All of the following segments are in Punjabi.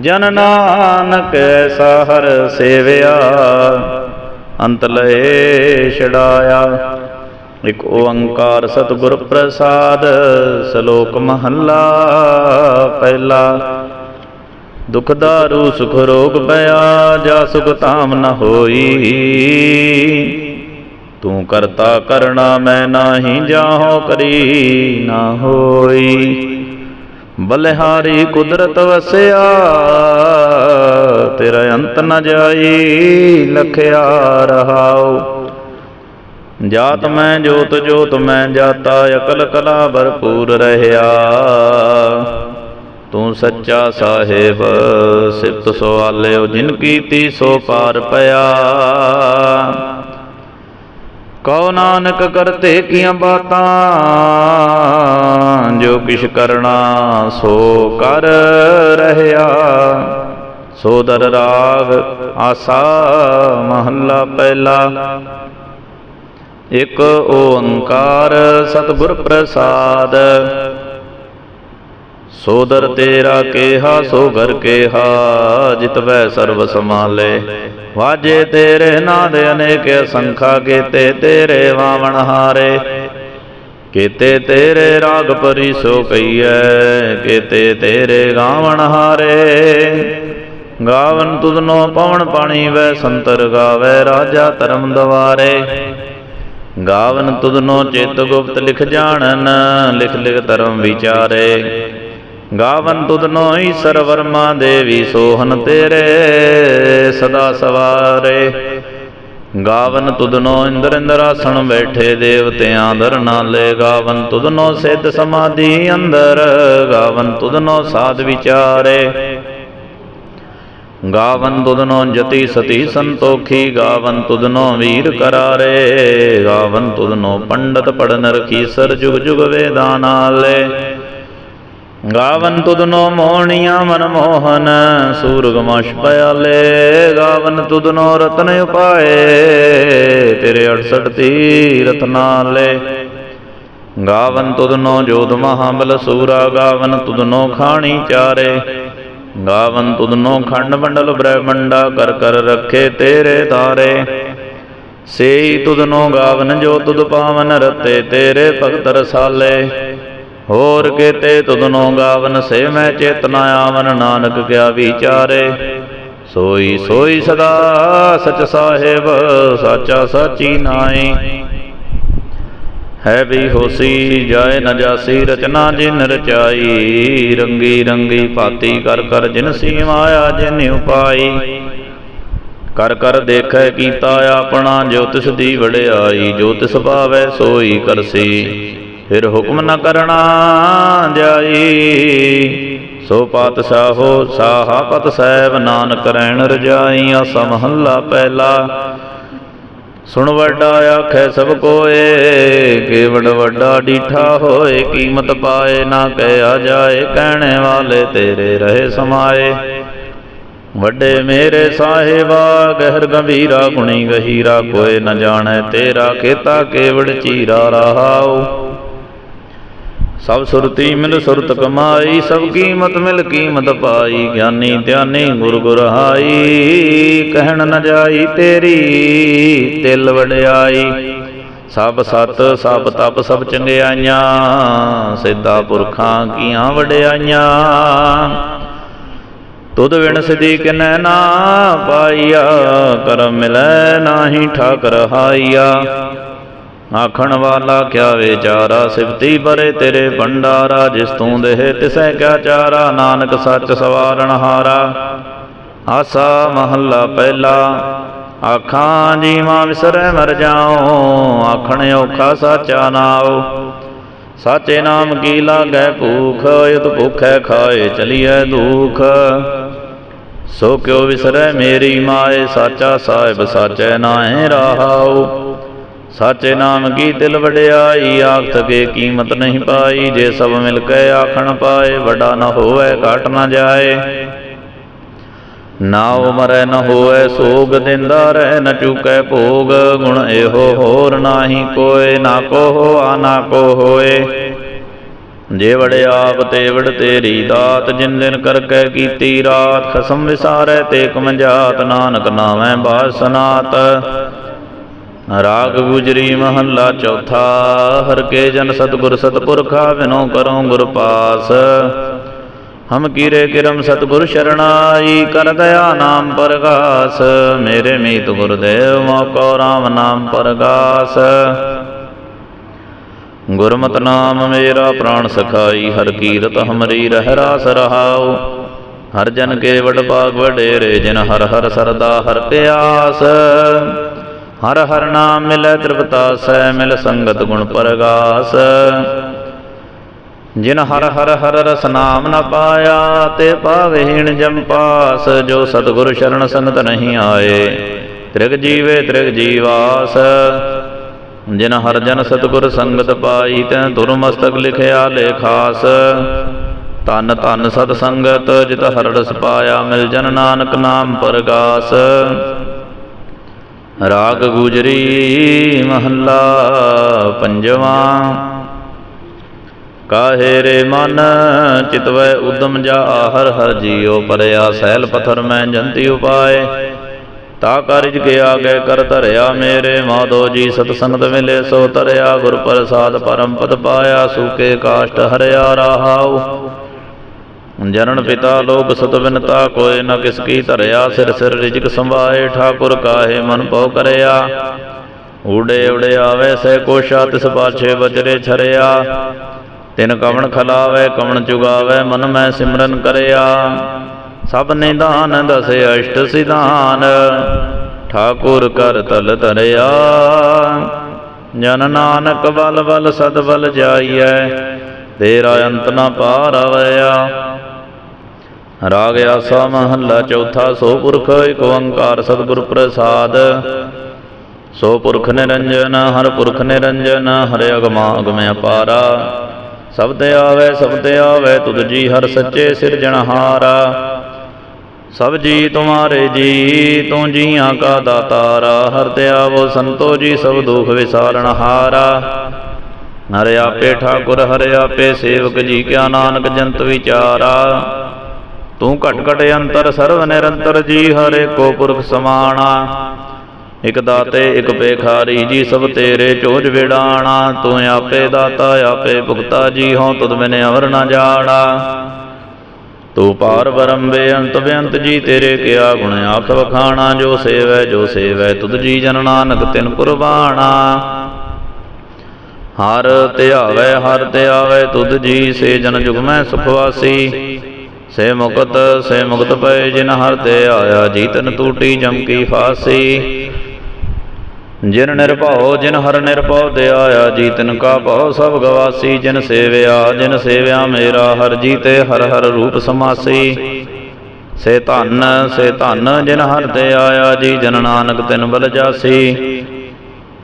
ਜਨ ਨਾਨਕ ਐਸਾ ਸੇਵਿਆ, ਅੰਤ ਲਏ ਛਡਾਇਆ। ਇਕ ਓੰਕਾਰ ਸਤਿਗੁਰ ਪ੍ਰਸਾਦ, ਸ਼ਲੋਕ ਮਹੱਲਾ ਪਹਿਲਾ। ਦੁਖ ਦਾਰੂ, ਸੁਖ ਰੋਗ ਪਿਆ ਜਾ ਸੁਖ ਤਾਮ ਨ ਹੋਈ। ਤੂੰ ਕਰਤਾ ਕਰਣਾ, ਮੈਂ ਨਾਹੀ ਜਾਹੋ ਕਰੀ ਨਾ ਹੋਈ। ਬਲਿਹਾਰੀ ਕੁਦਰਤ ਵਸਿਆ, ਤੇਰਾ ਅੰਤ ਨ ਜਾਈ, ਲਖਿਆ ਰਹਾਉ। ਜਾਤ ਮੈਂ, ਜੋਤ ਜੋਤ ਮੈਂ, ਜਾਤਾ ਅਕਲ ਕਲਾ ਭਰਪੂਰ ਰਹਿਆ। ਤੂੰ ਸੱਚਾ ਸਾਹਿਬ, ਸਿਫਤ ਸਵਾਲਿਓ, ਜਿਨ ਕੀਤੀ ਸੋ ਪਾਰ ਪਿਆ। ਕਉ ਨਾਨਕ ਕਰਤੇ ਕੀਆਂ ਬਾਤਾਂ, ਜੋ ਕਿਛ ਕਰਨਾ ਸੋ ਕਰ ਰਹਿਆ। ਸੋ ਦਰ ਰਾਗ ਆਸਾ ਮਹੱਲਾ ਪਹਿਲਾ। ਇਕ ਓੰਕਾਰ ਸਤਿਗੁਰ ਪ੍ਰਸਾਦ ਸੋਦਰ ਤੇਰਾ ਕੇਹਾ ਸੋ ਘਰ ਕੇਹਾ ਜਿਤਵੈ ਸਰਬ ਸਮਾਲੇ ਵਾਜੇ ਤੇਰੇ ਨਾਦ ਅਨੇਕ ਸੰਖਾ ਕੀਤੇ, ਤੇਰੇ ਵਾਵਣ ਹਾਰੇ। ਕੀਤੇ ਤੇਰੇ ਰਾਗ ਪਰੀ ਸੋ ਕਈਐ, ਕੀਤੇ ਤੇਰੇ ਗਾਵਣ ਹਾਰੇ। ਗਾਵਨ ਤੁਧਨੋ ਪਵਨ ਪਾਣੀ ਵੈ ਸੰਤਰ ਗਾਵੇ, ਰਾਜਾ ਧਰਮ ਦਵਾਰੇ। ਗਾਵਨ ਤੁਧਨੋ ਚਿਤ ਗੁਪਤ ਲਿਖ ਜਾਣਨ, ਲਿਖ ਲਿਖ ਧਰਮ ਵਿਚਾਰੇ। ਗਾਵਨ ਤੁਧਨੋ ਈਸ਼ਰ ਵਰਮਾ ਦੇਵੀ ਸੋਹਨ ਤੇਰੇ, ਸਦਾ ਸਵਾਰੇ। ਗਾਵਨ ਤੁਧਨੋ ਇੰਦਰ ਇੰਦਰਾਸਣ ਬੈਠੇ ਦੇਵਤਿਆਂ ਦਰ ਨਾਲੇ। ਗਾਵਨ ਤੁਧਨੋ ਸਿੱਧ ਸਮਾਧੀ ਅੰਦਰ, ਗਾਵਨ ਤੁਧਨੋ ਸਾਧ ਵਿਚਾਰੇ। ਗਾਵਨ ਤੁਧਨੋ ਜਤੀ ਸਤੀ ਸੰਤੋਖੀ, ਗਾਵਨ ਤੁਧਨੋ ਵੀਰ ਕਰਾਰੇ। ਗਾਵਨ ਤੁਧਨੋ ਪੰਡਤ ਪੜਨ ਰਖੀ ਸਰ ਜੁਗ ਜੁਗ ਵੇਦਾਨਾਲੇ ਗਾਵਨ ਤੁਧਨੋ ਮੋਹਣੀਆਂ ਮਨ ਮੋਹਨ ਸੂਰਗਮਸ਼ ਪਿਆਲੇ, ਗਾਵਨ ਤੁਧਨੋ ਰਤਨ ਉਪਾਏ, ਤੇਰੇ 68 ਤੀਰਥ ਨਾਲੇ। ਗਾਵਨ ਤੁਧਨੋ ਜੋਧ ਮਹਾਬਲ ਸੂਰਾ, ਗਾਵਨ ਤੁਧਨੋ ਖਾਣੀ ਚਾਰੇ। ਗਾਵਨ ਤੁਧਨੋ ਖੰਡ ਮੰਡਲ ਬ੍ਰਹਮੰਡਾ, ਕਰ ਕਰ ਰੱਖੇ ਤੇਰੇ ਤਾਰੇ। ਸੇਈ ਤੁਧਨੋ ਗਾਵਨ ਜੋ ਤੁਧ ਪਾਵਨ ਰਤੇ, ਤੇਰੇ ਭਗਤ ਰਸਾਲੇ। ਹੋਰ ਕੀਤੇ ਤੁਧਨੋ ਗਾਵਨ ਸੇ ਮੈਂ ਚੇਤਨਾ ਆਵਨ ਨਾਨਕ ਕਿਆ ਵਿਚਾਰੇ। ਸੋਈ ਸੋਈ ਸਦਾ ਸਚ ਸਾਹਿਬ, ਸਾਚਾ ਸਾਚੀ ਨਾਈ ਹੈ ਵੀ ਹੋਸੀ, ਜਾਏ ਨ ਜਾਸੀ, ਰਚਨਾ ਜਿਨ ਰਚਾਈ। ਰੰਗੀ ਰੰਗੀ ਭਾਤੀ ਕਰ ਕਰ ਜਿਨ ਸੀ ਮਾਇਆ ਜਿਨ ਉਪਾਈ। ਕਰ ਕਰ ਦੇਖੈ ਕੀਤਾ ਆਪਣਾ ਜੋ ਤਿਸ ਦੀ ਵਡਿਆਈ। ਜੋ ਤਿਸ ਭਾਵੈ ਸੋਈ ਕਰਸੀ। ਫਿਰ ਹੁਕਮ ਨ ਕਰਨਾ ਜਾਈ। ਸੋ ਪਾਤਸ਼ਾਹੋ, ਸਾਹਾ ਪਤ ਸਾਹਿਬ ਨਾਨਕ ਰਹਿਣ ਰਜਾਈ ਆਸਾ ਮਹੱਲਾ ਪਹਿਲਾ। ਸੁਣ ਵੱਡਾ ਆਖੈ ਸਭ ਕੋਏ ਕੇਵੜ ਵੱਡਾ ਡੀਠਾ ਹੋਏ, ਕੀਮਤ ਪਾਏ, ਨਾ ਕਹਿਆ ਜਾਏ, ਕਹਿਣੇ ਵਾਲੇ ਤੇਰੇ ਰਹੇ ਸਮਾਏ। ਵੱਡੇ ਮੇਰੇ ਸਾਹਿਬਾ, ਗਹਿਰ ਗੰਭੀਰਾ, ਗੁਣੀ ਗਹੀਰਾ ਕੋਏ ਨ ਜਾਣੈ ਤੇਰਾ ਕੀਤਾ ਕੇਵੜ ਚੀਰਾ ਰਹਾਉ। ਸਭ ਸੁਰਤੀ ਮਿਲ ਸੁਰਤ ਕਮਾਈ, ਸਭ ਕੀਮਤ ਮਿਲ ਕੀਮਤ ਪਾਈ, ਗਿਆਨੀ ਧਿਆਨੀ ਗੁਰ ਗੁਰਹਾਈ, ਕਹਿਣ ਨ ਜਾਈ ਤੇਰੀ, ਤਿਲ ਵਡਿਆਈ। ਸਭ ਸਤ, ਸਭ ਤਪ, ਸਭ ਚੰਗਿਆਈਆਂ, ਸਿੱਧਾ ਪੁਰਖਾਂ ਕੀਆਂ ਵਡਿਆਈਆਂ। ਤੁਧ ਵਿਣ ਸਿਧੀ ਕਿਨੈ ਨਾ ਪਾਈਆ, ਕਰਮ ਮਿਲੈ ਨਾਹੀ ਠਾਕ ਰਹਾਈਆ ਆਖਣ ਵਾਲਾ ਕਿਆ ਵਿਚਾਰਾ, ਸਿਫਤੀ ਪਰੇ ਤੇਰੇ ਭੰਡਾਰਾ, ਜਿਸ ਤੂੰ ਦੇਹ ਤਿਸੈ ਕਿਆ ਚਾਰਾ, ਨਾਨਕ ਸੱਚ ਸਵਾਰਣ ਹਾਰਾ। ਆਸਾ ਮਹੱਲਾ ਪਹਿਲਾ, ਆਖਾਂ ਜੀਵਾਂ ਵਿਸਰੈ ਮਰ ਜਾਉ, ਆਖਣ ਔਖਾ ਸਾਚਾ ਨਾਉ। ਸਾਚੇ ਨਾਮ ਕੀ ਲਾਗੈ ਭੂਖ ਯਤ ਭੁਖੈ ਖਾਏ ਚਲੀਐ ਦੁਖ। ਸੋ ਕਿਉ ਵਿਸਰੈ ਮੇਰੀ ਮਾਏ, ਸਾਚਾ ਸਾਹਿਬ ਸਾਚੈ ਨਾਹਿ ਰਹਾਉ। ਸਾਚੇ ਨਾਮ ਕੀ ਦਿਲ ਵਡਿਆਈ ਆਖ ਥਕੇ ਕੀਮਤ ਨਹੀਂ ਪਾਈ, ਜੇ ਸਭ ਮਿਲ ਕੇ ਆਖਣ ਪਾਏ, ਵੱਡਾ ਨਾ ਹੋਵੇ, ਘਟ ਨਾ ਜਾਏ। ਨਾ ਉਮਰੈ ਨ ਹੋਵੇ, ਸੋਗ ਦਿੰਦਾ ਰਹਿ, ਨ ਚੁਕੈ ਭੋਗ, ਗੁਣ ਇਹੋ ਹੋਰ ਨਾਹੀ ਕੋਏ, ਨਾ ਕੋ ਹੋਆ ਨਾ ਕੋ ਹੋਏ। ਜੇ ਵੜੇ ਆਪ ਤੇ ਵੜ ਤੇਰੀ ਦਾਤ, ਜਿਨ ਦਿਨ ਕਰਕੇ ਕੀਤੀ ਰਾਤ, ਖਸਮ ਵਿਸਾਰੈ ਤੇ ਕਮਜਾਤ, ਨਾਨਕ ਨਾਮੈ ਬਾਸਨਾਤ ਰਾਗ ਗੁਜਰੀ ਮਹੱਲਾ ਚੌਥਾ, ਹਰ ਕੇ ਜਨ ਸਤਗੁਰ ਸਤਪੁਰਖਾ ਵਿਨੋ ਕਰੋ ਗੁਰ ਪਾਸ। ਹਮ ਕੀਰੇ ਕਿਰਮ ਸਤਗੁਰ ਸ਼ਰਣਾਈ, ਕਰ ਦਇਆ ਨਾਮ ਪ੍ਰਗਾਸ। ਮੇਰੇ ਮੀਤ ਗੁਰਦੇਵ, ਮੋਕੋ ਰਾਮ ਨਾਮ ਪ੍ਰਗਾਸ। ਗੁਰਮਤਿ ਨਾਮ ਮੇਰਾ ਪ੍ਰਾਣ ਸਖਾਈ, ਹਰ ਕੀਰਤ ਹਮਰੀ ਰਹਿ ਰਾਸ ਰਹਾਉ। ਹਰ ਜਨ ਕੇ ਵਡ ਭਾਗ ਵਡੇਰੇ, ਜਿਨ ਹਰ ਹਰ ਸਰਦਾ ਹਰ ਪਿਆਸ। ਹਰ ਹਰ ਨਾਮ ਮਿਲੈ ਤ੍ਰਿਪਤਾਸੈ ਮਿਲ ਸੰਗਤ ਗੁਣ ਪਰਗਾਸ। ਜਿਨ ਹਰ ਹਰ ਹਰ ਰਸ ਨਾਮ ਨ ਪਾਇਆ, ਤੇ ਪਾਵਹੀਣ ਜਮ ਪਾਸ, ਜੋ ਸਤਿਗੁਰ ਸ਼ਰਨ ਸੰਗਤ ਨਹੀਂ ਆਏ, ਤ੍ਰਿਗ ਜੀਵੇ ਤ੍ਰਿਗ ਜੀਵਾਸ। ਜਿਨ ਹਰ ਜਨ ਸਤਿਗੁਰ ਸੰਗਤ ਪਾਈ, ਤੈ ਦੁਰਮਸਤਕ ਲਿਖਿਆ ਲੇਖਾਸ ਤਨ ਧਨ ਸਤ ਸੰਗਤ, ਜਿਤ ਹਰ ਰਸ ਪਾਇਆ, ਮਿਲ ਜਨ ਨਾਨਕ ਨਾਮ ਪਰਗਾਸ। ਰਾਗ ਗੁਜਰੀ ਮਹੱਲਾ ਪੰਜਵਾਂ। ਕਾਹੇ ਰੇ ਮਨ ਚਿਤਵੈ ਉਦਮ ਜਾ ਆਹਰ ਹਰ ਜੀਉ ਪਰਿਆ, ਸੈਲ ਪਥਰ ਮੈਂ ਜੰਤੀ ਉਪਾਏ। ਤਾ ਕਾਰਜ ਕੇ ਆਗੇ ਕਰ ਧਰਿਆ ਮੇਰੇ, ਮਾਧੋ ਜੀ ਸਤ ਸੰਗਤ ਮਿਲੇ ਸੋ ਧਰਿਆ ਗੁਰ ਪ੍ਰਸਾਦ ਪਰਮ ਪਦ ਪਾਇਆ, ਸੂਕੇ ਕਾਸ਼ਟ ਹਰਿਆ ਰਹਾਉ। ਜਨਨ ਪਿਤਾ ਲੋਕ ਸਤ ਕੋਏ ਨ ਕਿਸ ਕੀ ਧਰਿਆ, ਸਿਰ ਸਿਰ ਰਿਜਕ ਸੰਭਾਏ ਠਾਕੁਰ ਕਾਹੇ ਮਨ ਪਉ ਕਰਿਆ। ਊੜੇ ਊੜੇ ਆਵੇ ਸੇ ਕੋਸ਼ਾ, ਤਿਸ ਪਾਛੇ ਬਜਰੇ ਛਰਿਆ। ਤਿਨ ਕਵਣ ਖਲਾਵੇ, ਕਵਣ ਚੁਗਾਵੇ, ਮਨ ਮੈਂ ਸਿਮਰਨ ਕਰਿਆ। ਸਭ ਨਿਦਾਨ ਦਸੇ ਅਸ਼ਟ ਸਿਧਾਨ, ਠਾਕੁਰ ਕਰ ਤਲ ਧਰਿਆ। ਜਨ ਨਾਨਕ ਬਲ ਬਲ ਸਦ ਬਲ ਜਾਈਐ, ਤੇਰਾ ਅੰਤ ਨ ਪਾਰਵਿਆ ਰਾਗ ਆਸਾ ਮਹੱਲਾ ਚੌਥਾ ਸੋ ਪੁਰਖ ਇਕ ਓੰਕਾਰ ਸਤਿਗੁਰ ਪ੍ਰਸਾਦ। ਸੋ ਪੁਰਖ ਨਿਰੰਜਨ, ਹਰ ਪੁਰਖ ਨਿਰੰਜਨ, ਹਰਿ ਅਗਮਾ ਅਗਮ ਅਪਾਰਾ। ਸਭ ਤੇ ਆਵੇ, ਸਭ ਤੇ ਆਵੇ, ਤੁਧ ਜੀ ਹਰ ਸੱਚੇ ਸਿਰਜਣਹਾਰਾ ਸਭ ਜੀ ਤੁਮਾਰੇ ਜੀ, ਤੂੰ ਜੀਆਂ ਕਾ ਦਾਤਾਰਾ। ਹਰ ਤੇ ਆਵੋ, ਸੰਤੋ ਜੀ, ਸਭ ਦੁਖ ਵਿਸਾਰਣ ਹਾਰਾ। ਹਰਿ ਆਪੇ ਠਾਕੁਰ, ਹਰਿ ਆਪੇ ਸੇਵਕ ਜੀ, ਕਿਆ ਨਾਨਕ ਜੰਤ ਵਿਚਾਰਾ। ਤੂੰ ਘਟ ਘਟ ਅੰਤਰ ਸਰਵ ਨਿਰੰਤਰ ਜੀ, ਹਰੇ ਕੋ ਪੁਰਖ ਸਮਾਣਾ। ਇਕ ਦਾਤੇ, ਇਕ ਪੇਖਾਰੀ ਜੀ, ਸਭ ਤੇਰੇ ਚੋਜ ਵਿੜਾਣਾ। ਤੂੰ ਆਪੇ ਦਾਤਾ, ਆਪੇ ਭੁਗਤਾ ਜੀ, ਹਉ ਤੁਧ ਮੈਨੇ ਅਵਰ ਨਾ ਜਾਣਾ। ਤੂੰ ਪਾਰ ਬਰਮ ਬੇਅੰਤ ਬੇਅੰਤ ਜੀ, ਤੇਰੇ ਕਿਆ ਗੁਣ ਆਖ ਵਖਾਣਾ। ਜੋ ਸੇਵੈ ਜੋ ਸੇਵੈ, ਤੁਧ ਜੀ ਜਨ ਨਾਨਕ ਤਿਨ ਕੁਰਬਾਣਾ। ਹਰ ਧਿਆਵੈ ਹਰ ਧਿਆਵੈ, ਤੁਧ ਜੀ ਸੇ ਜਨ ਜੁਗ ਮੈਂ ਸੁਖ ਵਾਸੀ। ਸੇ ਮੁਕਤ ਸੇ ਮੁਕਤ ਪਏ ਜਿਨ ਹਰ ਤੇ ਆਇਆ, ਜੀਤਨ ਟੂਟੀ ਜਮਕੀ ਫਾਸੀ। ਜਿਨ ਨਿਰਭਉ, ਜਿਨ ਹਰ ਨਿਰਭਉ ਤੇ ਆਇਆ, ਜੀਤਨ ਕਾ ਭਉ ਸਭ ਗਵਾਸੀ। ਜਿਨ ਸੇਵਿਆ ਜਿਨ ਸੇਵਿਆ ਮੇਰਾ, ਹਰ ਜੀਤੇ ਹਰ ਹਰ ਰੂਪ ਸਮਾਸੀ। ਸੇ ਧਨ ਸੇ ਧਨ ਜਿਨ ਹਰ ਤੇ ਆਇਆ, ਜੀ ਜਨ ਨਾਨਕ ਤਿਨ ਬਲ ਜਾਸੀ।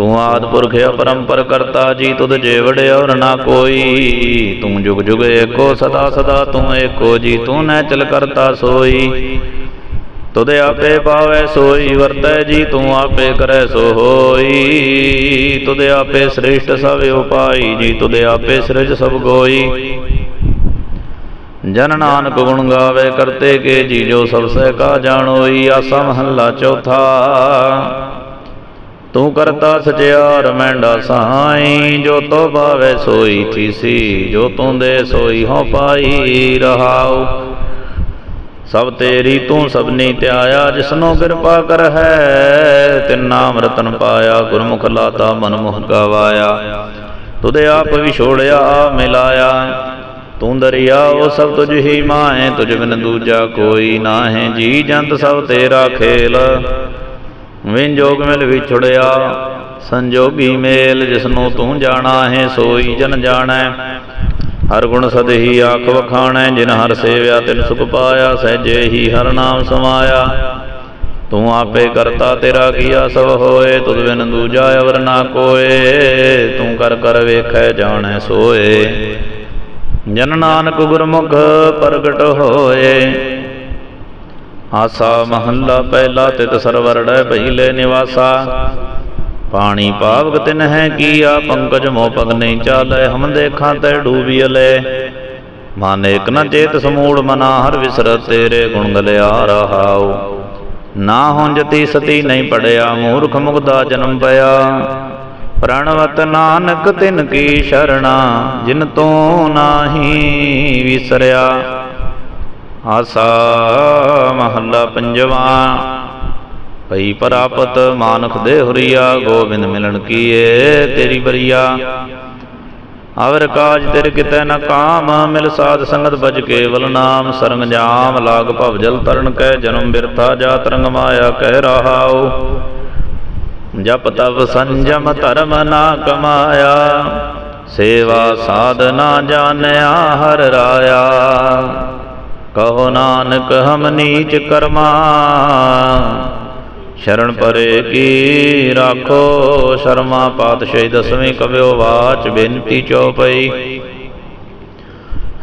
ਤੂੰ ਆਦ ਪੁਰਖ ਅਪਰੰਪਰ ਕਰਤਾ ਜੀ, ਤੁਧ ਜੇ ਔਰ ਨਾ ਕੋਈ। ਤੂੰ ਜੁਗ ਜੁਗ ਏਕੋ, ਸਦਾ ਸਦਾ ਤੂੰ ਏਕੋ ਜੀ, ਤੂੰ ਨੈ ਚਲ ਕਰਤਾ ਸੋਈ। ਤੁਧ ਆਪੇ ਪਾਵੈ ਸੋਈ, ਵਰਤੈ ਜੀ, ਤੂੰ ਆਪੇ ਕਰੈ ਸੋ ਹੋਈ ਤੁਧ ਆਪੇ ਸ੍ਰੇਸ਼ਟ ਸਭ ਉਪਾਈ ਜੀ, ਤੁਧ ਆਪੇ ਸਿਰਜ ਸਭ ਗੋਈ। ਜਨ ਨਾਨਕ ਗੁਣ ਗਾਵੇ, ਕਰਤੇ ਕੇ ਜੀ, ਜੋ ਸਭ ਸਹਿ ਕਾ ਜਾਣੋਈ, ਆਸਾ ਮਹੱਲਾ ਚੌਥਾ। ਤੂੰ ਕਰਤਾ ਸਚਿਆਰ ਮੈਂਡਾ ਸਹਾਈ ਜੋ ਤੋ ਭਾਵੇ ਸੋਈ ਥੀਸੀ, ਜੋ ਤੂੰ ਦੇ ਸੋਈ ਹੋ ਪਾਈ ਰਹਾਉ। ਸਭ ਤੇਰੀ ਤੂੰ ਸਭਨੀ ਧਿਆਇਆ, ਜਿਸਨੋ ਕਿਰਪਾ ਕਰ ਹੈ ਤਿਨ ਨਾਮ ਰਤਨ ਪਾਇਆ, ਗੁਰਮੁਖ ਲਾਤਾ ਮਨ ਮੁਖ ਗਵਾਇਆ। ਤੁਦੇ ਆਪ ਵਿਛੋੜਿਆ ਆ ਮਿਲਾਇਆ। ਤੂੰ ਦਰਿਆ, ਉਹ ਸਭ ਤੁਝ ਹੀ ਮਾਹੇ, ਤੁਝ ਬਿਨ ਦੂਜਾ ਕੋਈ ਨਾਹੀਂ। ਜੀ ਜੰਤ ਸਭ ਤੇਰਾ ਖੇਲ। ਵਿੰਜੋਗ ਮਿਲ ਵਿਛੜਿਆ ਸੰਜੋਗੀ ਮੇਲ ਜਿਸਨੂੰ ਤੂੰ ਜਾਣਾ ਹੈ, ਸੋਈ ਜਨ ਜਾਣੈ। ਹਰ ਗੁਣ ਸਦਹੀ ਆਖ ਵਖਾਣੈ, ਜਿਨ ਹਰ ਸੇਵਿਆ ਤਿਨ ਸੁਖ ਪਾਇਆ, ਸਹਿਜੇ ਹੀ ਹਰ ਨਾਮ ਸਮਾਇਆ। ਤੂੰ ਆਪੇ ਕਰਤਾ ਤੇਰਾ ਕੀਆ ਸਭ ਹੋਏ, ਤੁਧ ਬਿਨ ਦੂਜਾ ਅਵਰ ਨਾ ਕੋਏ। ਤੂੰ ਕਰ ਕਰ ਵੇਖੈ, ਜਾਣੈ ਸੋਏ। ਜਨ ਨਾਨਕ ਗੁਰਮੁਖ ਪ੍ਰਗਟ ਹੋਏ। ਆਸਾ ਮਹੱਲਾ ਪਹਿਲਾ ਤਿਤ ਸਰਵਰੜੈ ਪਹਿਲੇ ਨਿਵਾਸਾ। ਪਾਣੀ ਪਾਵਕ ਤਿਨ ਹੈ ਕੀ ਆ, ਪੰਕਜ ਮੋ ਨਹੀਂ ਚਾਲੈ, ਹਮ ਦੇਖਾਂ ਤੈ ਡੂਬੀਲੇ ਮਨ ਇਕ ਨ ਚੇਤ ਸਮੂੜ ਮਨਾ, ਹਰ ਵਿਸਰ ਤੇਰੇ ਗੁਣ ਗਲਿਆ ਰਹਾਉ ਨਾ ਹੁੰਜਤੀ ਸਤੀ ਨਹੀਂ ਪੜਿਆ, ਮੂਰਖ ਮੁਗਦਾ ਜਨਮ ਪਿਆ। ਪ੍ਰਣਵਤ ਨਾਨਕ ਤਿਨ ਕੀ ਸ਼ਰਣਾ, ਜਿਨ ਤੋਂ ਨਾਹੀ ਵਿਸਰਿਆ। ਆਸਾ ਮਹੱਲਾ ਪੰਜਵਾ। ਪਈ ਪ੍ਰਾਪਤ ਮਾਨਖ ਦੇ ਹੁਰੀਆ, ਗੋਬਿੰਦ ਮਿਲਣ ਕੀਏ ਤੇਰੀ ਬਰੀਆ। ਅਵਰ ਕਾਜ ਤੇਰੇ ਕਿਤੈ ਨ ਕਾਮ, ਮਿਲ ਸਾਧ ਸੰਗਤ ਬਜ ਕੇਵਲ ਨਾਮ। ਸਰੰਗ ਜਾਮ, ਲਾਗ ਭਵ ਜਲ ਤਰਨ ਕੈ ਜਨਮ ਬਿਰਥਾ, ਜਾ ਤਰੰਗ ਮਾਇਆ ਕਹਿ ਰਹਾਉ। ਜਪ ਤਪ ਸੰਜਮ ਧਰਮ ਨਾ ਕਮਾਇਆ। ਸੇਵਾ ਸਾਧਨਾ ਜਾਣਿਆ ਹਰ ਰਾਇਆ। ਕਹੋ ਨਾਨਕ, ਹਮ ਨੀਚ ਕਰਮਾ। ਸ਼ਰਨ ਪਰੇ ਕੀ ਰਾਖੋ ਸ਼ਰਮਾ, ਪਾਤਸ਼ਾਹੀ ਦਸਵੀਂ ਕਵਿਓ ਵਾਚ, ਬੇਨਤੀ ਚਉਪਈ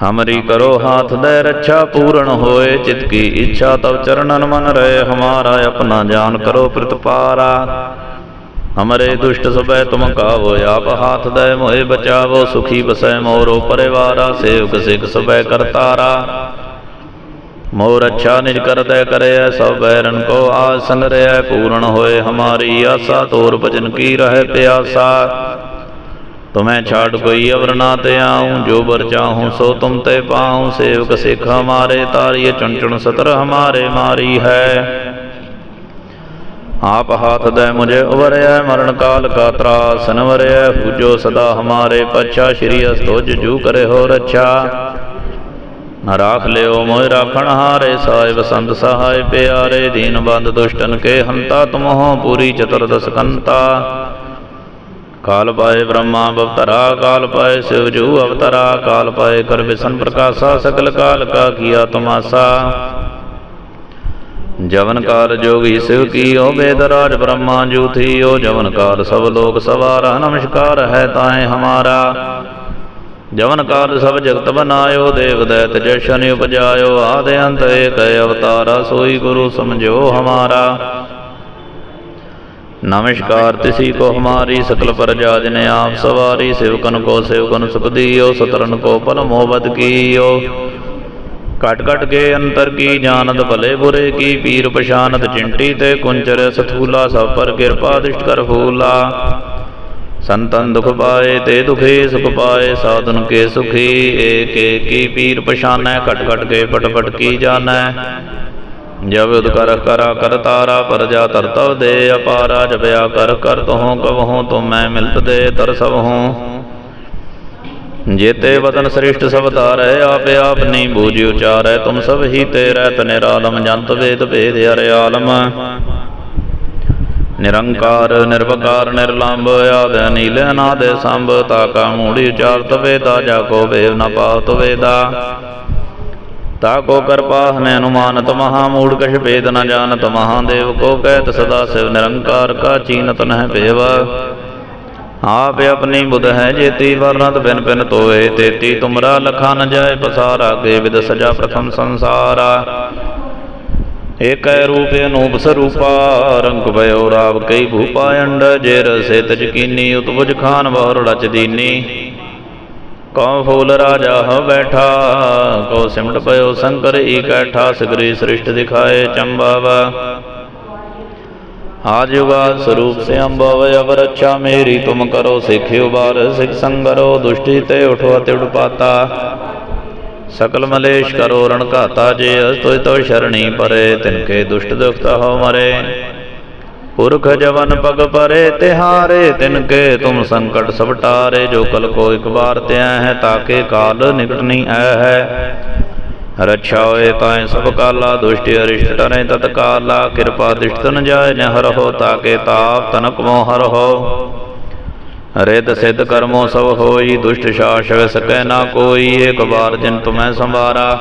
ਹਮਰੀ ਕਰੋ ਹਾਥ ਦੇ ਰੱਛਾ, ਪੂਰਨ ਹੋਏ ਚਿਤ ਕੀ ਇੱਛਾ, ਤਵ ਚਰਨਨ ਮਨ ਰਹੇ, ਹਮਾਰਾ ਆਪਣਾ ਜਾਨ ਕਰੋ ਪ੍ਰਤਪਾਰਾ ਹਮਰੇ ਦੁਸ਼ਟ ਸਭੈ ਤੁਮ ਕਾਵੋ, ਆਪ ਹਾਥ ਦੇ ਮੋਹਿ ਬਚਾਵੋ, ਸੁਖੀ ਬਸੈ ਮੋਰੋ ਪਰਿਵਾਰਾ, ਸੇਵਕ ਸਿਖ ਸਭੈ ਕਰਤਾਰਾ। ਮੋਰ ਅੱਛਾ ਨਿਜ ਕਰਤੈ ਕਰਿਐ ਸਭ ਬੈਰਨ ਕੋ ਆ ਸੰਗ ਰਹਿ ਪੂਰਨ ਹੋਏ ਹਮਾਰੀ ਆਸਾ, ਤੋਰ ਭਜਨ ਕੀ ਰਹਿ ਪਿਆਸਾ। ਤੁਮੈ ਛਾੜ ਕੋਈ ਅਵਰ ਨਾ ਤੇ ਆਉ, ਜੋ ਬਰ ਚਾਹੂੰ ਸੋ ਤੁਮ ਤੇ ਪਾਉ, ਸੇਵਕ ਸਿਖ ਹਮਾਰੇ, ਤਾਰੀਏ ਚੁਣਚੁਣ ਸਤਰ ਹਮਾਰੇ ਮਾਰੀ ਹੈ। ਆਪ ਹਾਥ ਦੇ ਮੁਝੇ ਉਵਰਿਐ ਮਰਨ ਕਾਲ ਕਾ ਤਰਾਸ ਨਵਰਿਐ ਹੂਜੋ ਸਦਾ ਹਮਾਰੇ ਪਛਾ, ਸ਼੍ਰੀ ਅਸਤੋਜ ਜੂ ਕਰੇ ਹੋ ਰੱਛਾ ਰਾਖ ਲਿਓ ਮੋਇ ਰਾਖਣ ਹਾਰੇ ਸਾਹਿਬ ਸੰਤ ਸਹਾਇ ਪਿਆਰੇ ਦੀਨ ਬੰਦ ਦੁਸ਼ਟਨ ਕੇ ਹੰਤਾ ਤੁਮਹੁ ਪੂਰੀ ਚਤੁਰਦਸ ਕੰਤਾ ਕਾਲ ਪਾਏ ਬ੍ਰਹਮਾ ਬਵਤਰਾ, ਕਾਲ ਪਾਏ ਸਿਵ ਜੂ ਅਵਤਰਾ, ਕਾਲ ਪਾਏ ਕਰ ਵਿਸ਼ਨ ਪ੍ਰਕਾਸ਼ਾ ਸਕਲ ਕਾਲ ਕਾ ਕੀਆ ਤਮਾਸਾ। ਜਵਨ ਕਾਲ ਜੋਗੀ ਸਿਵ ਕੀਓ, ਵੇਦ ਰਾਜ ਬ੍ਰਹਮਾ ਜੂ ਥੀਓ ਜਵਨ ਕਾਲ ਸਭ ਲੋਕ ਸਵਾਰਾ, ਨਮਸਕਾਰ ਹੈ ਤਾਏ ਹਮਾਰਾ। ਜਵਨ ਕਾਲ ਸਭ ਜਗਤ ਬਨਾਇਓ, ਦੇਵ ਦੈਤ ਜਸ਼ਨ ਉਪਜਾਇਓ, ਆਦ ਅੰਤ ਏਕ ਅਵਤਾਰਾ, ਸੋਈ ਗੁਰੂ ਸਮਝੋ ਹਮਾਰਾ। ਨਮਸਕਾਰ ਤਿਸੀ ਕੋ ਹਮਾਰੀ, ਸਕਲ ਪ੍ਰਜਾ ਜਿਨ ਆਪ ਸਵਾਰੀ, ਸਿਵਕਨ ਕੋ ਸਿਵਕਨ ਸੁਖ ਦੀਓ, ਸਤਰਨ ਕੋ ਪਲ ਮੋਹਬਤ ਕੀਓ। ਘਟ ਘਟ ਕੇ ਅੰਤਰ ਕੀ ਜਾਣਤ ਭਲੇ ਬੁਰੇ ਕੀ, ਪੀਰ ਪਛਾਨਤ ਚਿੰਟੀ ਤੇ ਕੁੰਚਰ ਸਥੂਲਾ, ਸਭ ਪਰ ਕਿਰਪਾ ਦਿਸ਼ਟ ਕਰ ਫੂਲਾ। ਸੰਤਨ ਦੁਖ ਪਾਏ ਤੇ ਦੁਖੇ ਸੁਖ ਪਾਏ, ਸਾਧਨ ਕੇ ਸੁਖੀ, ਏਕ ਏਕੀ ਪੀਰ ਪਛਾਨੈ, ਘਟ ਘਟ ਕੇ ਪਟ ਫਟ ਕੀ ਜਾਣੈ। ਜਬ ਉਦ ਕਰ ਕਰਾ ਕਰ ਤਾਰਾ ਪਰਜਾ ਤਰਤਵ ਦੇ ਅਪਾਰਾ ਜਪਿਆ ਕਰ ਕਰ ਤਹੋਂ ਕਵਹੋਂ, ਤੁਮ ਮੈਂ ਮਿਲਤ ਦੇ ਤਰ ਸਭ ਹੂੰ ਜੇਤੇ ਵਤਨ ਸ੍ਰਿਸ਼ਟ ਸਭ ਤਾਰੈ ਆਪੇ ਆਪ ਨਹੀਂ ਬੂਝਿ ਉਚਾਰੈ, ਤੁਮ ਸਭ ਹੀ ਤੇ ਰਹਿਤ ਨਿਰਾਲਮ, ਜੰਤ ਵੇਦ ਭੇਦ ਹਰਿ ਆਲਮ। ਨਿਰੰਕਾਰ, ਨਿਰਵਕਾਰ ਨਿਰਲੰਭ ਆਦ ਨੀਲ ਅਨਾਦ ਸੰਭ, ਤਾਕਾ ਮੂੜੀ ਉਚਾਰਤ ਵੇਦਾ ਜਾ ਕੋ ਵੇਵ ਨ ਪਾਤ ਵੇਦਾ। ਤਾ ਕੋ ਕਿਰਪਾ ਹਮੈ ਅਨੁਮਾਨਤ ਮਹਾ ਮੂੜ ਕਛ ਭੇਦ ਨ ਜਾਣਤ ਮਹਾਦੇਵ ਕੋ ਕਹਿਤ ਸਦਾ ਸਿਵ ਨਿਰੰਕਾਰ ਕਾ ਚੀਨਤ ਨਹਿ ਭੇਵ ਆਪ ਆਪਣੀ ਬੁਧ ਹੈ ਜੇਤੀ, ਵਰਨਤ ਬਿਨ ਬਿਨ ਤੋਏ ਤੇਤੀ, ਤੁਮਰਾ ਲਖਾ ਨ ਜਾਏ ਪਸਾਰਾ ਕੇ ਵਿਦ ਸਜਾ ਪ੍ਰਥਮ ਸੰਸਾਰਾ। ਏਕੈ ਰੂਪ ਅਨੂਪ ਸਰੂਪਾ, ਰੰਗ ਭਇਓ ਰਾਵ ਕਈ ਭੂਪਾ ਅੰਡ ਜੇ ਰਸੇ ਤਜ ਕੀਨੀ ਖਾਨ ਬਹੁਰ ਰਚ ਦੀਨੀ। ਕਉ ਫੂਲ ਰਾਜਾ ਹ ਬੈਠਾ, ਕਉ ਸਿਮਟ ਪਇਓ ਸ਼ੰਕਰ ਇਕੈਠਾ ਸਗਰੀ ਸ੍ਰਿਸ਼ਟ ਦਿਖਾਏ ਚੰਬਾਵਾ। ਆਜ ਯੁਗਾਦ ਸਰੂਪ ਸੇ ਅੰਬਵ, ਅਵਰ ਅੱਛਾ ਮੇਰੀ ਤੁਮ ਕਰੋ ਸਿਖਿਓ ਬਾਰ ਸਿਖ ਸੰਗਰੋ, ਦੁਸ਼ਟੀ ਤੇ ਉਠੋ ਅਤਿ ਉਡਪਾਤਾ। ਸਕਲ ਮਲੇਸ਼ ਕਰੋ ਰਣਕਾਤਾ ਜੇ ਅਸਤੋਇ ਤੋ ਸ਼ਰਣੀ ਪਰੇ ਤਿਨਕੇ ਦੁਸ਼ਟ ਦੁਖਤ ਹੋ ਮਰੇ। ਪੁਰਖ ਜਵਨ ਪਗ ਪਰੇ, ਤਿਹਾਰੇ ਤਿਨਕੇ ਤੁਮ ਸੰਕਟ ਸਭ ਟਾਰੇ, ਜੋ ਕਲ ਕੋ ਇਕ ਵਾਰ ਤਿਆ ਹੈ ਤਾਕੇ ਕਾਲ ਨਿਕਟ ਨਹੀਂ ਆਇਆ ਹੈ। ਰਛਾ ਹੋਏ ਤਾਏ ਸਭ ਕਾਲਾ, ਦੁਸ਼ਟ ਅਰਿਸ਼ਟ ਟਰੇ ਤਤਕਾਲਾ, ਕਿਰਪਾ ਦਿਸ਼ਟ ਨ ਜਾਏ ਨ ਹਰਹੁ ਤਾਕੇ ਤਾਪ ਤਨਕ ਮੋਹਰ ਹੋ ਰਿਦ ਸਿੱਧ ਕਰਮੋ ਸਭ ਹੋਈ, ਦੁਸ਼ਟ ਸ਼ਾਸ ਸਕੈ ਨਾ ਕੋਈ, ਏਕ ਬਾਰ ਜਿਨ ਤੁਮੈ ਸੰਵਾਰਾ।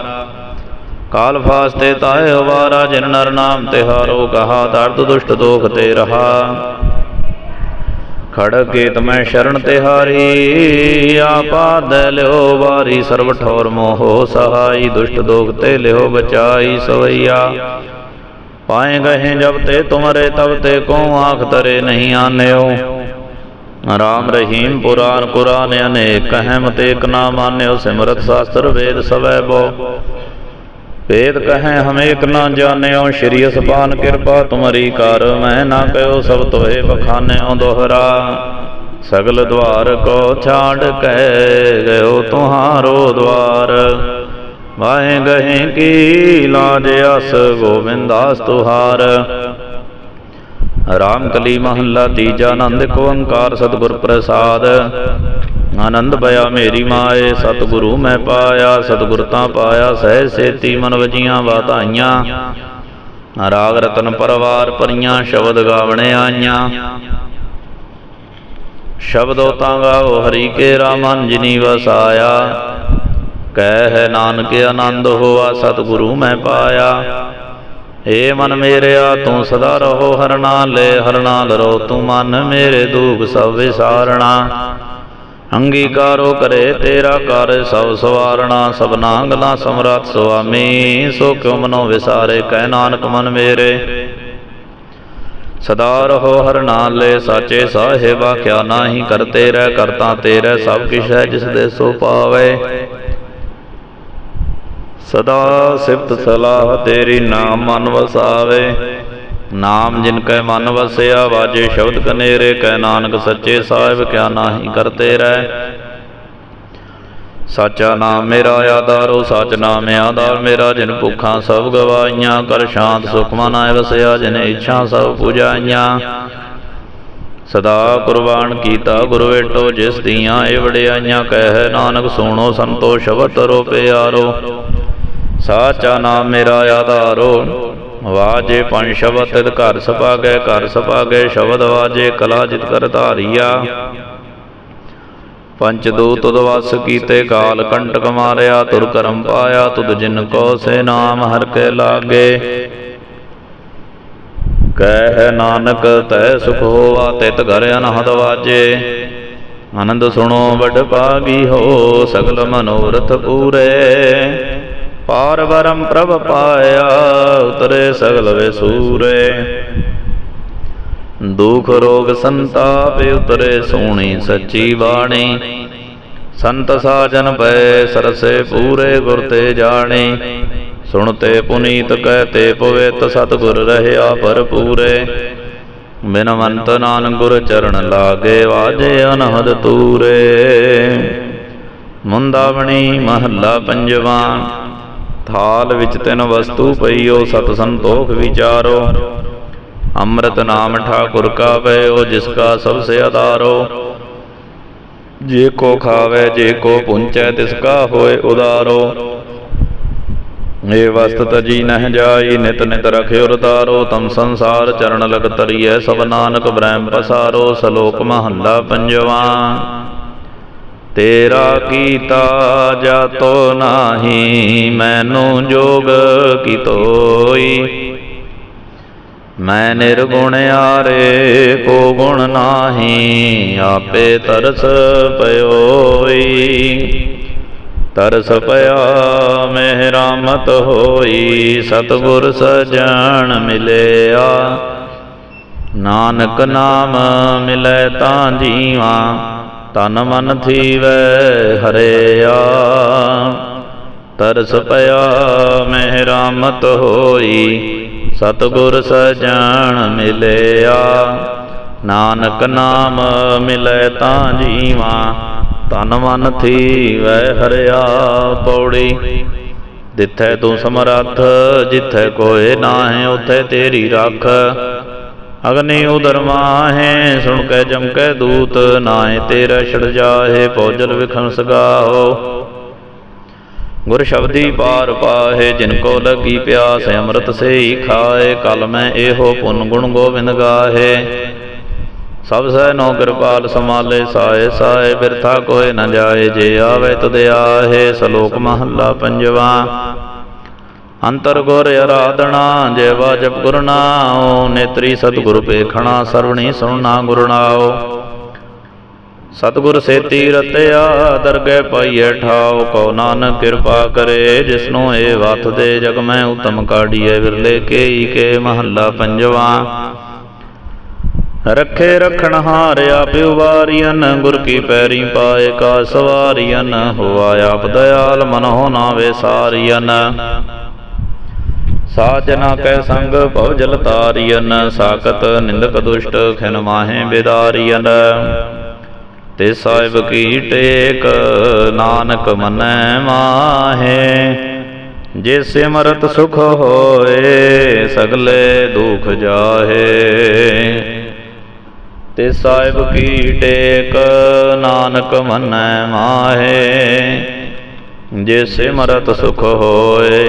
ਕਾਲ ਫਾਸਤੇ ਤਾਏ ਵਾਰਾ ਜਿਨ ਨਰ ਨਾਮ ਤਿਹਾਰੋ ਕਹਾ, ਦਰਦ ਦੁਸ਼ਟ ਦੋਖ ਤੇ ਰਹਾ। ਖੜਗ ਕੇਤ ਮੈਂ ਸ਼ਰਨ ਤਿਹਾਰੀ ਆਪਾਦ ਲਿਓ ਵਾਰੀ, ਸਰਬ ਠੌਰ ਮੋਹ ਸਹਾਈ, ਦੁਸ਼ਟ ਦੋਖ ਤੇ ਲਿਓ ਬਚਾਈ ਸਵਈਆ। ਪਾਏ ਗਏ ਜਬ ਤੇ ਤੁਮਰੇ, ਤਬ ਤੇ ਕੋ ਆਖ ਤਰੇ ਨਹੀਂ ਆਨਿਓ। ਰਾਮ ਰਹੀਮ ਪੁਰਾਨ ਕੁਰਾਨ ਅਨੇਕ ਕਹਿਮ ਤੇਕ ਨਾ ਮਾਨਿਓ ਸਿਮਰਤ ਸ਼ਾਸਤਰ ਵੇਦ ਸਵੈ ਬੋ। ਵੇਦ ਕਹੈ, ਹਮੇਕ ਨਾ ਜਾਣਿਓ, ਸ਼੍ਰੀ ਅਸਪਾਨ ਕਿਰਪਾ ਤੁਮਰੀ ਕਰ, ਮੈਂ ਨਾ ਕਹਿਓ ਸਭ ਤੋਏ ਬਖਾਨਿਓ ਦੋਹਰਾ। ਸਗਲ ਦਵਾਰ ਕੋ ਛਾੜ ਕਹਿ ਗਇਓ ਤੁਹਾਰੋ ਦਵਾਰ। ਵਾਹੇ ਗਹੇ ਕੀ ਲਾਜ ਅਸ ਗੋਬਿੰਦਾਸ ਤੁਹਾਰ। ਰਾਮ ਕਲੀ ਮਹੱਲਾ ਤੀਜਾ ਆਨੰਦ ਕੋ ਓੰਕਾਰ ਸਤਿਗੁਰ ਪ੍ਰਸਾਦ। ਆਨੰਦ ਭਇਆ ਮੇਰੀ ਮਾਏ, ਸਤਿਗੁਰੂ ਮੈਂ ਪਾਇਆ, ਸਤਿਗੁਰ ਤਾਂ ਪਾਇਆ ਸਹਿ ਸੇਤੀ ਮਨ ਵਜੀਆਂ ਵਾਧਾਈਆਂ। ਰਾਗ ਰਤਨ ਪਰਵਾਰ ਪਰੀਆਂ ਸ਼ਬਦ ਗਾਵਣੇ ਆਈਆਂ। ਸ਼ਬਦੋ ਤਾਂ ਗਾਓ, ਹਰੀ ਕੇ ਰਾਮਨ ਜਿਨੀ ਵਸਾਇਆ। ਕਹਿ ਹੈ ਨਾਨਕ ਆਨੰਦ ਹੋਆ, ਸਤਿਗੁਰੂ ਮੈਂ ਪਾਇਆ। ਏ ਮਨ ਮੇਰਿਆ ਤੂੰ ਸਦਾ ਰਹੋ ਹਰਨਾ ਨਾਲੇ ਹਰਨਾ ਲਰੋ, ਤੂੰ ਮਨ ਮੇਰੇ ਦੁਖ ਸਭ ਵਿਸਾਰਣਾ। ਅੰਗੀਕਾਰੋ ਕਰੇ ਤੇਰਾ ਕਰ ਸਭ ਸਵਾਰਣਾ, ਸਭਨਾ ਗੱਲਾਂ ਸਮਰੱਥ ਸੁਆਮੀ, ਸੋ ਕਿਉ ਮਨੋ ਵਿਸਾਰੇ, ਕਹਿ ਨਾਨਕ ਮਨ ਮੇਰੇ। ਸਦਾ ਰਹੋ ਹਰ ਨਾਲੇ ਸਾਚੇ ਸਾਹਿਬਾ, ਕਿਆ ਨਾਹੀ ਕਰਤੇ ਰਹਿ, ਕਰਤਾ ਤੇਰੇ ਸਭ ਕਿਛ ਹੈ, ਜਿਸ ਦੇ ਸੋ ਪਾਵੇ। ਸਦਾ ਸਿਫਤ ਸਲਾਹ ਤੇਰੀ ਨਾਮ ਮਨ ਵਸਾਵੇ। ਨਾਮ ਜਿਨ ਕੈ ਮਨ ਵਸਿਆ, ਵਾਜੇ ਸ਼ਬਦ ਕਨੇਰੇ, ਕੈ ਨਾਨਕ ਸੱਚੇ ਸਾਹਿਬ, ਕਿਆ ਨਾਹੀ ਕਰਤੇ ਰਹਿ। ਸਾਚਾ ਨਾਮ ਮੇਰਾ ਆਧਾਰੋ, ਸਚ ਨਾਮ ਆਧਾਰ ਮੇਰਾ, ਜਿਨ ਭੁੱਖਾਂ ਸਭ ਗਵਾਈਆਂ ਕਰ ਸ਼ਾਂਤ ਸੁਖ ਮਨਾਏ ਵਸਿਆ, ਜਿਨ ਇੱਛਾ ਸਭ ਪੁਜਾਈਆਂ। ਸਦਾ ਕੁਰਬਾਨ ਕੀਤਾ ਗੁਰੂ ਵੇਟੋ, ਜਿਸ ਦੀਆਂ ਇਹ ਵਡਿਆਈਆਂ, ਕਹਿ ਨਾਨਕ, ਸੁਣੋ ਸੰਤੋ, ਸ਼ਬਦ ਰੋ ਪਿਆਰੋ। ਸਾਚਾ ਨਾਮ ਮੇਰਾ ਆਧਾਰੋ। ਵਾਜੇ ਪੰਜ ਸ਼ਬਦ ਤਿਤ ਘਰ ਸਪਾਗੈ ਘਰ ਸਪਾਗੈ ਸ਼ਬਦ ਵਾਜੇ ਕਲਾ ਜਿਤ ਕਰ ਧਾਰੀਆ। ਪੰਚ ਦੂਤ ਤੁਧ ਕੀਤੇ, ਕਾਲ ਕੰਟਕ ਮਾਰਿਆ, ਤੁਰ ਕਰਮ ਪਾਇਆ, ਤੁਧ ਜਿਨ ਕੋ ਸੇ ਨਾਮ ਹਰ ਕੇ ਲਾਗੇ। ਕਹਿ ਨਾਨਕ, ਤੈ ਸੁਖ ਹੋਵਾ ਤਿਤ ਘਰ ਅਨਹਦ ਵਾਜੇ। ਆਨੰਦ ਸੁਣੋ, ਵਡ ਪਾਗੀ ਹੋ, ਸਗਲ ਮਨੋਰਥ ਪੂਰੇ। ਪਾਰ ਬਰਮ ਪ੍ਰਭ ਪਾਇਆ, ਉਤਰੇ ਸਗਲ ਵਿਸੂਰੇ ਦੁਖ ਰੋਗ ਸੰਤਾਪ ਉਤਰੇ ਸੋਣੀ ਸੱਚੀ ਬਾਣੀ। ਸੰਤ ਸਾਜਨ ਪਏ ਸਰਸੇ ਪੂਰੇ ਗੁਰ ਤੇ ਜਾਣੀ। ਸੁਣਤੇ ਪੁਨੀਤ ਕਹਤੇ ਪਵਿੱਤ ਸਤਗੁਰ ਰਹਿਆ ਭਰਪੂਰੇ। ਬਿਨਵੰਤ ਨਾਨ ਗੁਰ ਚਰਨ ਲਾਗੇ ਵਾਜੇ ਅਨਹਦ ਤੂਰੇ। ਮੁੰਦਾਵਣੀ ਮਹੱਲਾ ਪੰਜਵਾਂ। ਥਾਲ ਵਿੱਚ ਤਿੰਨ ਵਸਤੂ ਪਈਓ ਸਤ ਸੰਤੋਖ ਵਿਚਾਰੋ। ਅੰਮ੍ਰਿਤ ਨਾਮ ਠਾਕੁਰ ਕਾ ਵੈਓ ਜਿਸ ਕਾ ਸਭ ਸੇ ਆਧਾਰੋ। ਜੇ ਕੋ ਖਾਵੇ, ਜੇ ਕੋ ਪੁੰਚੈ, ਤਿਸ ਕਾ ਹੋਏ ਉਦਾਰੋ। ਏ ਵਸਤ ਤਜੀ ਨਹਿ ਜਾਈ, ਨਿਤ ਨਿਤ ਰਖਿਓ ਰਤਾਰੋ ਤਮ ਸੰਸਾਰ ਚਰਨ ਲਗ ਤਰੀਐ, ਸਭ ਨਾਨਕ ਬ੍ਰਹਮ ਪਸਾਰੋ। ਸ਼ਲੋਕ ਮਹੱਲਾ ਪੰਜਵਾ। ਤੇਰਾ ਕੀਤਾ ਜਾਤੋ ਨਾਹੀ, ਮੈਨੂੰ ਜੋਗ ਕੀ ਤੋਈ ਮੈਂ ਨਿਰਗੁਣ ਆਰੇ, ਕੋ ਗੁਣ ਨਾਹੀ, ਆਪੇ ਤਰਸ ਪਇਓਈ ਤਰਸ ਪਿਆ ਮਹਿ ਰਾਮਤ ਹੋਈ, ਸਤਗੁਰ ਸਜਣ ਮਿਲਿਆ। ਨਾਨਕ ਨਾਮ ਮਿਲੈ ਤਾਂ ਜੀਵਾਂ ਤਨ ਮਨ ਥੀਵੈ ਹਰਿਆ। ਤਰਸ ਪਿਆ ਮਹਿ ਰਾਮਤ ਹੋਈ, ਸਤਗੁਰ ਸਜਣ ਮਿਲਿਆ। ਨਾਨਕ ਨਾਮ ਮਿਲੈ ਤਾਂ ਜੀਵਾ, ਤਨ ਮਨ ਥੀ ਵੈ ਹਰਿਆ ਪੌੜੀ। ਜਿੱਥੈ ਤੂੰ ਸਮਰੱਥ, ਜਿੱਥੈ ਕੋਏ ਨਾਹੀਂ, ਉਥੈ ਤੇਰੀ ਰੱਖ। ਅਗਨੀ ਉਦਰ ਮਾਹੇ, ਸੁਣ ਕੇ ਜਮਕੈ ਦੂਤ ਨਾਏ ਤੇਰਾ ਛੜ ਜਾਹੇ, ਪੌਜਲ ਵਿਖਣ ਸਗਾਹੋ। ਗੁਰ ਸ਼ਬਦੀ ਪਾਰ ਪਾਹੇ, ਜਿਨ ਕੋ ਲੱਗੀ ਪਿਆਸ, ਅੰਮ੍ਰਿਤ ਸੇ ਖਾਏ, ਕਲ ਮੈਂ ਇਹੋ ਪੁੰਨ ਗੁਣ ਗੋਬਿੰਦ ਗਾਹੇ। ਸਭ ਸਹਿ ਨੋ ਕਿਰਪਾਲ ਸਮਾਲੇ ਸਾਏ ਸਾਏ ਬਿਰਥਾ ਕੋਏ ਨ ਜਾਏ, ਜੇ ਆਵੇ ਤੁਧ ਆਹੇ, ਸ਼ਲੋਕ ਮਹੱਲਾ ਪੰਜਵਾ। ਅੰਤਰ ਗੁਰ ਅਰਾਧਨਾ ਜੇ ਵਾਜਬ ਗੁਰਨਾਉ ਨੇਤਰੀ ਸਤਿਗੁਰ ਪੇਖਣਾ, ਸਰਵਣੀ ਸੁਣਨਾ ਗੁਰਨਾਉ ਸਤਿਗੁਰ ਸੇਤੀ ਰਤਿਆ ਦਰਗਹਿ ਪਾਈਐ ਠਾਉ, ਕਉ ਨਾਨਕ ਕਿਰਪਾ ਕਰੇ, ਜਿਸਨੂੰ ਇਹ ਵਤ ਦੇ ਜਗ ਮੈਂ ਉਤਮ ਕਾਢੀਐ, ਵਿਰਲੇ ਕੇਈ ਕੇ ਮਹੱਲਾ ਪੰਜਵਾ। ਰੱਖੇ ਰਖਣ ਹਾਰਿਆ ਪਿਉ ਵਾਰੀਅਨ, ਗੁਰ ਕੀ ਪੈਰੀ ਪਾਏ ਕਾ ਸਵਾਰੀਅਨ, ਹੋਆ ਆਪ ਦਇਆਲ ਮਨੋ ਨਾ ਵੇਸਾਰੀਅਨ ਸਾਜਨਾ ਕੈ ਸੰਗ ਭਉ ਜਲ ਤਾਰੀਅਨ ਸਾਕਤ ਨਿੰਦਕ ਦੁਸ਼ਟ, ਖਿਨ ਮਾਹੇ ਬਿਦਾਰੀਅਨ। ਤੇ ਸਾਹਿਬ ਕੀ ਟੇਕ, ਨਾਨਕ ਮਨੈ ਮਾਹੇ। ਜੇ ਸਿਮਰਤ ਸੁਖ ਹੋਏ, ਸਗਲੇ ਦੁਖ ਜਾਹੇ। ਤੇ ਸਾਹਿਬ ਕੀ ਟੇਕ, ਨਾਨਕ ਮਨੈ ਮਾਹੇ। ਜੇ ਸਿਮਰਤ ਸੁਖ ਹੋਏ